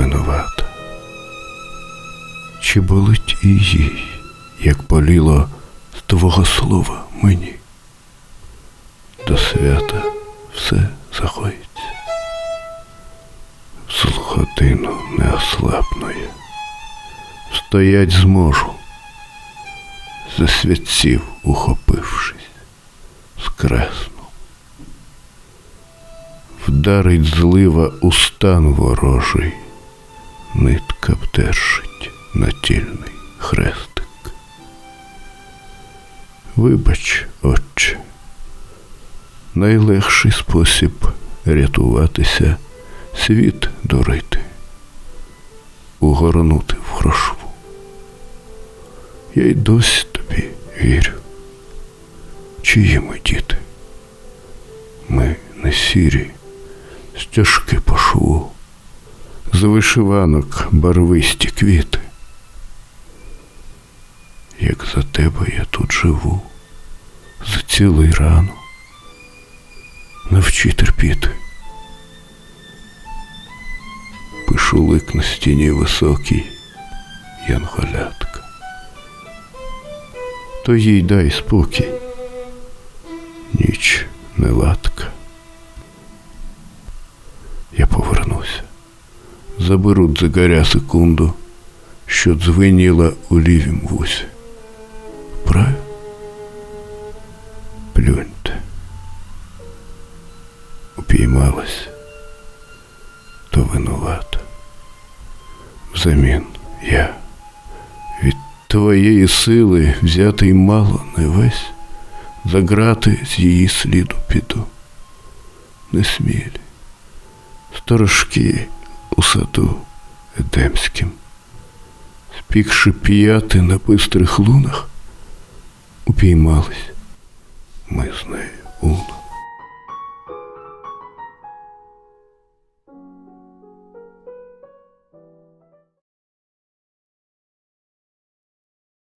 винувата. Чи болить і їй, як боліло з твого слова мені? До свята все заходиться. В злу годину не ослабнує. Стоять зможу, за святців ухопившись, скресну. Вдарить злива у стан ворожий, нитка вдержить натільний хрестик. Вибач, отче, найлегший спосіб рятуватися світ дурити, угорнути в грошву. Я й досі тобі вірю. Чиї ми діти? Ми не сірі, стяжки по шву, з вишиванок барвисті квіти. Як за тебе я тут живу, за цілий рану, навчи терпіти. Пишу лик на стіні високій, янголятка. То їй дай спокій, ніч неладка. Я повернуся, заберу дзигаря секунду, що дзвеніла у лівім вусі. Правильно? Плюньте. Упіймалась, то винувата. Взамін я від твоєї сили взятий мало не весь, за грати з її сліду піду. Не смілі, сторожки у саду едемським, спікши п'яти на пистрих лунах, упіймались ми з нею у